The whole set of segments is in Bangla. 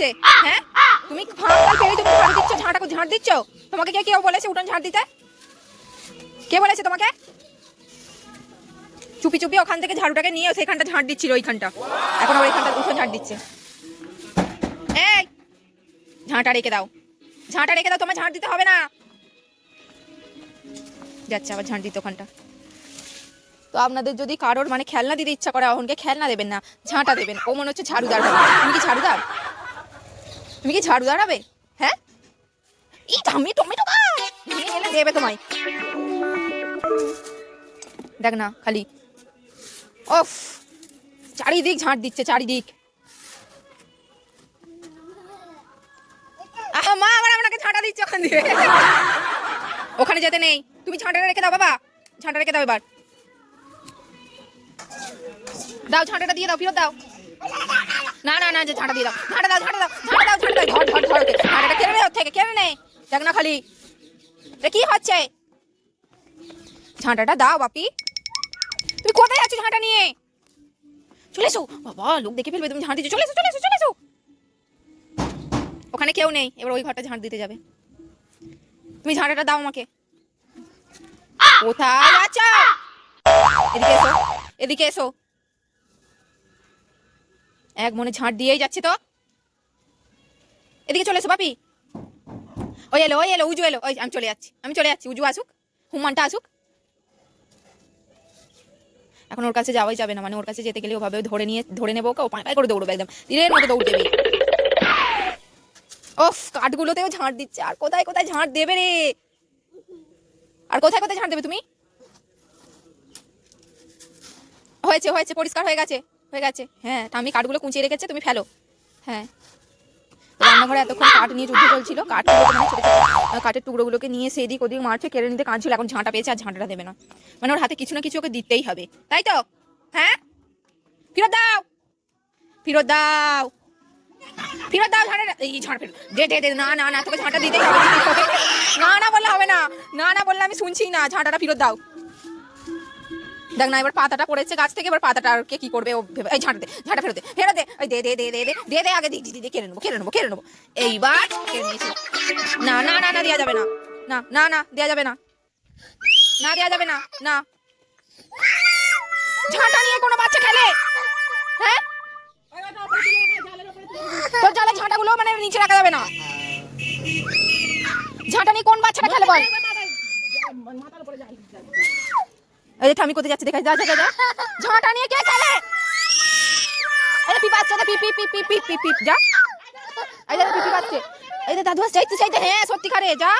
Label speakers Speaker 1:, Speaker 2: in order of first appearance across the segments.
Speaker 1: হচ্ছে হ্যাঁ? তুমি ফাঁকা পেয়ে তুমি ঝাড় দিচ্ছ? ঝাঁটা ঝাড় দিচ্ছ? তোমাকে কে কেউ বলেছে উঠোন ঝাড় দিতে? কে বলেছে তোমাকে? চুপি চুপি ওখান থেকে ঝাড়ুটাকে নিয়ে সেখানটা ঝাড় দিচ্ছিল ওইখানটা। এখন আবার ওইখানটা উঠোন ঝাড় দিচ্ছে। এই! ঝাঁটা রেখে দাও। ঝাঁটা রেখে দাও তোমার ঝাড় দিতে হবে না। যাচ্ছে আবার ঝাঁট দিতে ওখানটা। তো আপনাদের যদি কারোর মানে খেলনা দিতে ইচ্ছা করে অহনকে খেলনা দেবেন না, ঝাঁটা দেবেন। ও মনে হচ্ছে ঝাড়ুদার তুমি কি ঝাড়ুদার? তুমি কি ঝাড়ুদার দাঁড়াবে হ্যাঁ? ই আমি টমেটো গাছ! দেবে তোমায়। দেখ না, খালি। ওফ! চারিদিক ঝাঁট দিচ্ছে, চারিদিক। মা, আবার আপনাকে ঝাঁটা দিচ্ছে ওখান দিয়ে। ওখানে যেতে নেই। তুমি ঝাঁটাটা রেখে দাও, বাবা। ঝাঁটা রেখে দাও এবার। দাও, ঝাঁটাটা দিয়ে দাও, ফেরত দাও। না না না, যে ঝাঁটা দিয়ে দাও, ঝাঁটা দাও ঝাঁটা দাও ঝাঁটা দাও ঝাঁটা দাও, ধর ধর ধর ওকে। ঝাঁটাটা কেড়ে নে ওর থেকে, কেড়ে নে। দেখ না খালি। এটা কি হচ্ছে? ঝাঁটাটা দাও, বাপি। তুমি কোথায় আছো ঝাঁটা নিয়ে? চলে এসো। বাবা, লোক দেখে ফেলবে, তুমি ঝাঁট দিচ্ছ চলে এসো চলে এসো চলে এসো। ওখানে কেউ নেই। এবার ওই ঘরটা ঝাঁট দিতে যাবে। তুমি ঝাঁটাটা দাও আমাকে। কোথায় আছো এদিকে এসো এদিকে এসো। এক মনে ঝাঁট দিয়েই যাচ্ছে তো। এদিকে চলে এসো বাপি ওই এলো ওই এলো, উজু এলো। ওই আমি চলে যাচ্ছি, আমি চলে যাচ্ছি, উজু আসুক, হুমানটা আসুক। এখন ওর কাছে যাওয়াই যাবে না মানে ওর কাছে যেতে গেলে ওভাবে ধরে নিয়ে, ধরে নেব ওকে, ও পাঁকায় করে দৌড়বে একদম। তীরের মতো দৌড় দেবে। ওফ, কাঠগুলোতেও ঝাঁট দিচ্ছে, আর কোথায় কোথায় ঝাঁট দেবে রে? আর কোথায় কোথায় ঝাঁট দেবে তুমি? হয়েছে হয়েছে, পরিষ্কার হয়ে গেছে। হয়ে গেছে। হ্যাঁ তা আমি কাঠগুলো কুঁচিয়ে রেখেছে, তুমি ফেলো। হ্যাঁ। রান্নাঘরে এতক্ষণ কাঠ নিয়ে যুদ্ধ চলছিল। ছোটো কাঠের টুকরোগুলোকে নিয়ে সেদিক ওদিক মারছে, কেড়ে নিতে কাঁদছিল, এখন ঝাঁটা পেয়েছে আর ঝাঁটাটা দেবে না। মানে ওর হাতে কিছু না কিছু ওকে দিতেই হবে। তাই তো? হ্যাঁ? ফেরত দাও! ফেরত দাও! ফেরত দাও ঝাঁটা, এই ঝাঁটা দে দে, না না না, তোকে ঝাঁটা দিতেই হবে। না না বললে হবে না। না না বললে আমি শুনছি না। ঝাঁটাটা ফেরত দাও। দেখ না, এবার পাতাটা পড়েছে গাছ থেকে, এবার পাতাটা আর কে করবে? ও ভেবে এই ঝাঁটা দে ঝাঁটা ফেরোতে দে, ফেরত দে ওই দে দে দে দে দে দে দে আগে দিদি দিদি কেড়ে নেব কেড়ে নেব কেড়ে নেব। এইবার কেড়ে নিয়েছি। না না না না দেওয়া যাবে না। না না না দেওয়া যাবে না। না দেওয়া যাবে না না। ঝাঁটা নিয়ে কোনো বাচ্চা খেলে? হ্যাঁ? তোর জালে ঝাঁটাগুলো মানে নিচে রাখা যাবে না। ঝাঁটা নিয়ে কোন বাচ্চাটা খেলে বল? আমি কোথায় যাচ্ছি? দেখা যা যা যা, নিয়ে কে খেলে যে পিপ পিপ পিপ পিপ পিপ যা। পিপ এই দাদু হ্যাঁ যা।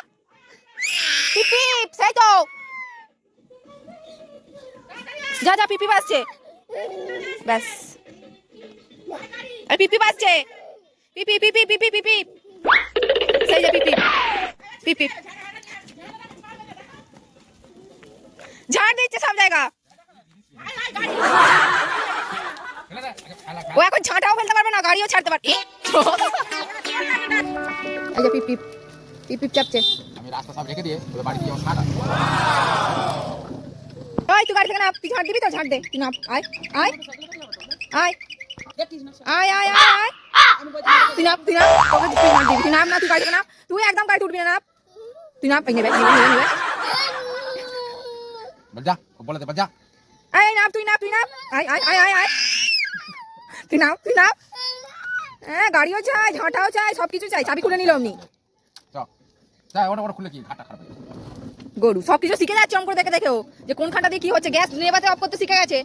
Speaker 1: পিপ সেই তো। যা যা পিপি ব্যাস। পিপি পিপি। সেই যে পিপি। পিপি ঝাড় দিচ্ছে সব জায়গা ও এখন ঝাঁটাও ফেলতে পারবে না গাড়িও ছাড়তে পারবে। এই যে পিপ পিপ পিপ পিপ চাপছে।
Speaker 2: আমি রাস্তা সব রেখে দিয়ে ওদের বাড়ি গিয়ে খাটা
Speaker 1: ওই তুই গাড়ি থেকে না তুই দিবি তো? ঝাড় দে তুই না আয় আয় আয়। আয় আয় আয় আয়। তুই না তুই না তোকে তুই দিবি। তুই নাম না তুই গাড়ি থেকে না তুই একদম গাড়ি উঠবি না। তুই না
Speaker 2: বল যা বলে দে বল যা।
Speaker 1: এই নাপ তুই নাপ তুই নাপ আয় আয় আয় আয় আয়। তুই নাপ তুই নাও। হ্যাঁ গাড়িও চাই ঝাঁটাও চাই সব কিছু চাই চাবি খুলে নিল অমনি। গরু সব কিছু শিখে যাচ্ছে অঙ্ক দেখে দেখেও যে কোন খানটা দিয়ে কি হচ্ছে গ্যাস নেবাতে অফ করতে শিখে গেছে।